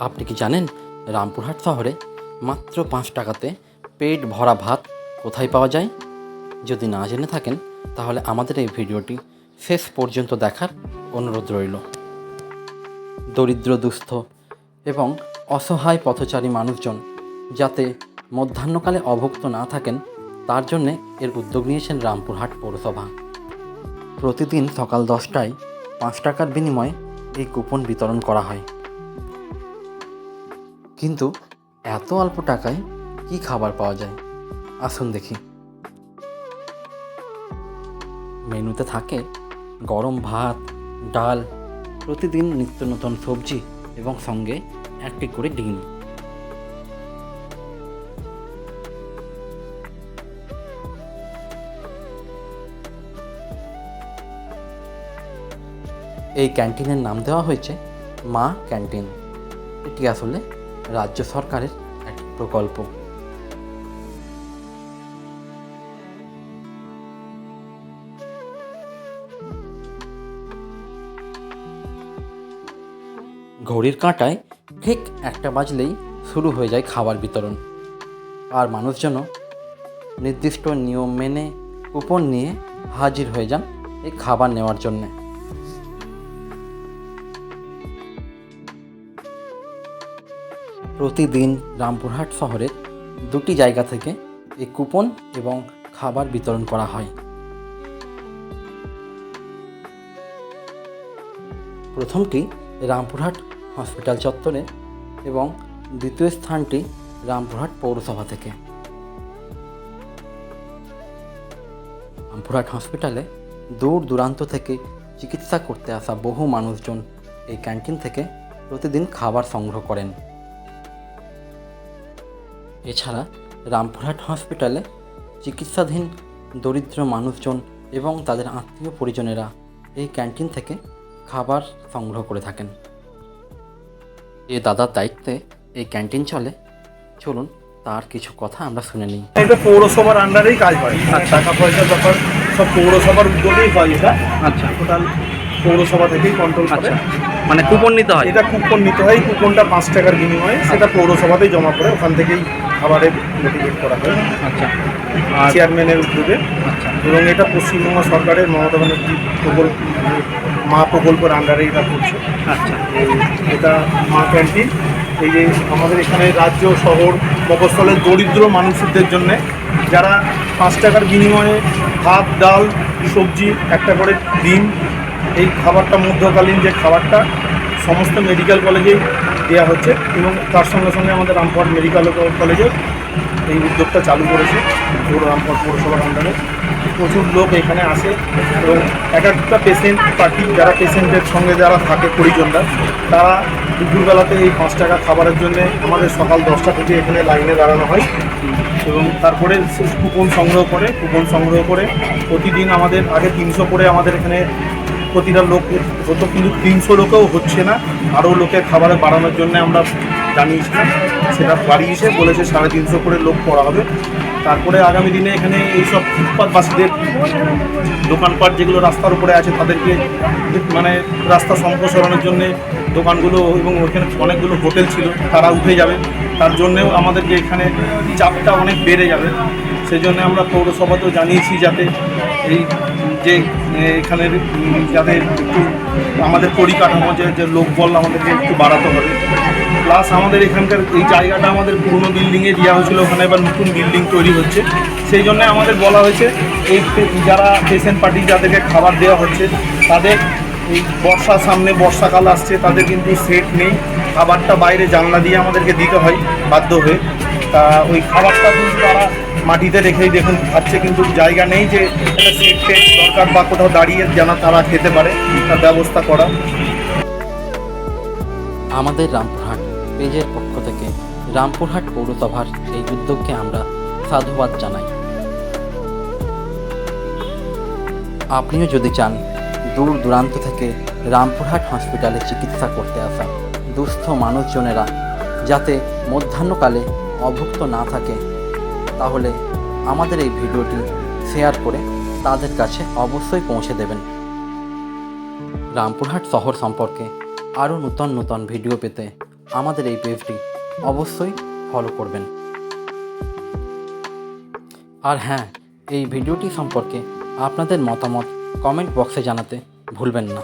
আপনি কি জানেন রামপুরহাট শহরে মাত্র পাঁচ টাকাতে পেট ভরা ভাত কোথায় পাওয়া যায়? যদি না জেনে থাকেন, তাহলে আমাদের এই ভিডিওটি শেষ পর্যন্ত দেখার অনুরোধ রইল। দরিদ্র, দুস্থ এবং অসহায় পথচারী মানুষজন যাতে মধ্যাহ্নকালে অভুক্ত না থাকেন, তার জন্যে এর উদ্যোগ নিয়েছেন রামপুরহাট পৌরসভা। প্রতিদিন সকাল দশটায় পাঁচ টাকার বিনিময়ে এই কুপন বিতরণ করা হয়। কিন্তু এত অল্প টাকায় কি খাবার পাওয়া যায়? আসুন দেখি। মেনুতে থাকে গরম ভাত, ডাল, প্রতিদিন নিত্য নতুন সবজি এবং সঙ্গে একটি করে ডিম। এই ক্যান্টিনের নাম দেওয়া হয়েছে মা ক্যান্টিন। এটি আসলে রাজ্য সরকারের এক প্রকল্প। ঘড়ির কাঁটায় ঠিক একটা বাজলেই শুরু হয়ে যায় খাবার বিতরণ। আর মানুষজন নির্দিষ্ট নিয়ম মেনে কুপন নিয়ে হাজির হয়ে যান এই খাবার নেওয়ার জন্যে। প্রতিদিন রামপুরহাট শহরের দুটি জায়গা থেকে এই কুপন এবং খাবার বিতরণ করা হয়। প্রথমটি রামপুরহাট হসপিটাল চত্বরে এবং দ্বিতীয় স্থানটি রামপুরহাট পৌরসভা থেকে। রামপুরহাট হসপিটালে দূর দূরান্ত থেকে চিকিৎসা করতে আসা বহু মানুষজন এই ক্যান্টিন থেকে প্রতিদিন খাবার সংগ্রহ করেন। এছাড়া রামপুরহাট হসপিটালে চিকিৎসাধীন দরিদ্র মানুষজন এবং তাদের আত্মীয় পরিজনেরা এই ক্যান্টিন থেকে খাবার সংগ্রহ করে থাকেন। এ দাদার দায়িত্বে এই ক্যান্টিন চলে। চলুন তার কিছু কথা আমরা শুনে নিই। এটা পৌরসভার আন্ডারেই কাজ হয়। আর টাকা পয়সার ব্যাপার সব পৌরসভার উদ্যোগেই হয় এটা। আচ্ছা। টোটাল পৌরসভা থেকেই কন্ট্রোল করে। আচ্ছা মানে কুপন নিতে হয়? এটা কুপন নিতে হয় কুপনটা পাঁচ টাকার বিনিময়ে সেটা পৌরসভাতেই জমা করে ওখান থেকেই খাবারের মোটিভেট করা হয়। আচ্ছা। আর চেয়ারম্যানের উদ্যোগে। আচ্ছা। এবং এটা পশ্চিমবঙ্গ সরকারের মমতা ব্যানার্জি প্রকল্প মা প্রকল্পের আন্ডারে এটা করছে। আচ্ছা। এটা মা ক্যান্টিন এই যে আমাদের এখানে রাজ্য শহর মফস্বলের দরিদ্র মানুষদের জন্য যারা পাঁচ টাকার বিনিময়ে ভাত ডাল সবজি একটা করে ডিম এই খাবারটা মধ্যকালীন যে খাবারটা সমস্ত মেডিকেল কলেজেই দেওয়া হচ্ছে এবং তার সঙ্গে সঙ্গে আমাদের রামপুরহাট মেডিকেল কলেজে এই উদ্যোগটা চালু করেছে পুরো রামপুরহাট পৌরসভার আন্ডারে প্রচুর লোক এখানে আসে এবং এক একটা পেশেন্ট পার্টি, যারা পেশেন্টের সঙ্গে যারা থাকে পরিজনরা, তারা দুপুরবেলাতে এই পাঁচ টাকা খাবারের জন্য আমাদের সকাল দশটা থেকে এখানে লাইনে দাঁড়ানো হয় এবং তারপরে কুপন সংগ্রহ করে কুপন সংগ্রহ করে প্রতিদিন আমাদের আগে তিনশো করে আমাদের এখানে প্রতিটা লোক হতো কিন্তু তিনশো লোকেও হচ্ছে না। আরও লোকের খাবারে বাড়ানোর জন্য আমরা জানিয়েছিলাম। সেটা বাড়িয়েছে, বলেছে সাড়ে তিনশো করে লোক করা হবে। তারপরে আগামী দিনে এখানে এইসব ফুটপাতবাসীদের দোকানপাট যেগুলো রাস্তার উপরে আছে, তাদেরকে মানে রাস্তা সম্প্রসারণের জন্য দোকানগুলো এবং ওখানে অনেকগুলো হোটেল ছিল, তারা উঠে যাবে। তার জন্যেও আমাদেরকে এখানে চাপটা অনেক বেড়ে যাবে। সেই জন্য আমরা পৌরসভাতেও জানিয়েছি যাতে এই যে এখানের যাদের একটু আমাদের পরিকাঠামো, যে যে লোকবল আমাদেরকে একটু বাড়াতে হবে। প্লাস আমাদের এখানকার এই জায়গাটা আমাদের পুরনো বিল্ডিংয়ে দেওয়া হয়েছিল। ওখানে এবার নতুন বিল্ডিং তৈরি হচ্ছে। সেই জন্য আমাদের বলা হয়েছে, এই যারা পেশেন্ট পার্টি যাদেরকে খাবার দেওয়া হচ্ছে, তাদের এই বর্ষার সামনে বর্ষাকাল আসছে, তাদের কিন্তু সেট নেই। খাবারটা বাইরে জানলা দিয়ে আমাদেরকে দিতে হয়, বাধ্য হয়ে। তা, ওই খাবারটা কিন্তু তারা মাটিতে রেখেই দেখুন খাচ্ছে, কিন্তু জায়গা নেই যে দরকার বা কোথাও দাঁড়িয়ে যেন তারা খেতে পারে। তার ব্যবস্থা করা। আমাদের রামপুরহাট পেজের পক্ষ থেকে রামপুরহাট পৌরসভার এই উদ্যোগকে আমরা সাধুবাদ জানাই। আপনিও যদি চান দূর দূরান্ত থেকে রামপুরহাট হসপিটালে চিকিৎসা করতে আসা দুস্থ মানুষজনেরা যাতে মধ্যাহ্নকালে অভুক্ত না থাকে তাহলে আমাদের এই ভিডিওটি শেয়ার করে তাদের কাছে অবশ্যই পৌঁছে দেবেন। রামপুরহাট শহর সম্পর্কে আরও নূতন নূতন ভিডিও পেতে আমাদের এই পেজটি অবশ্যই ফলো করবেন। আর হ্যাঁ এই ভিডিওটি সম্পর্কে আপনাদের মতামত কমেন্ট বক্সে জানাতে ভুলবেন না।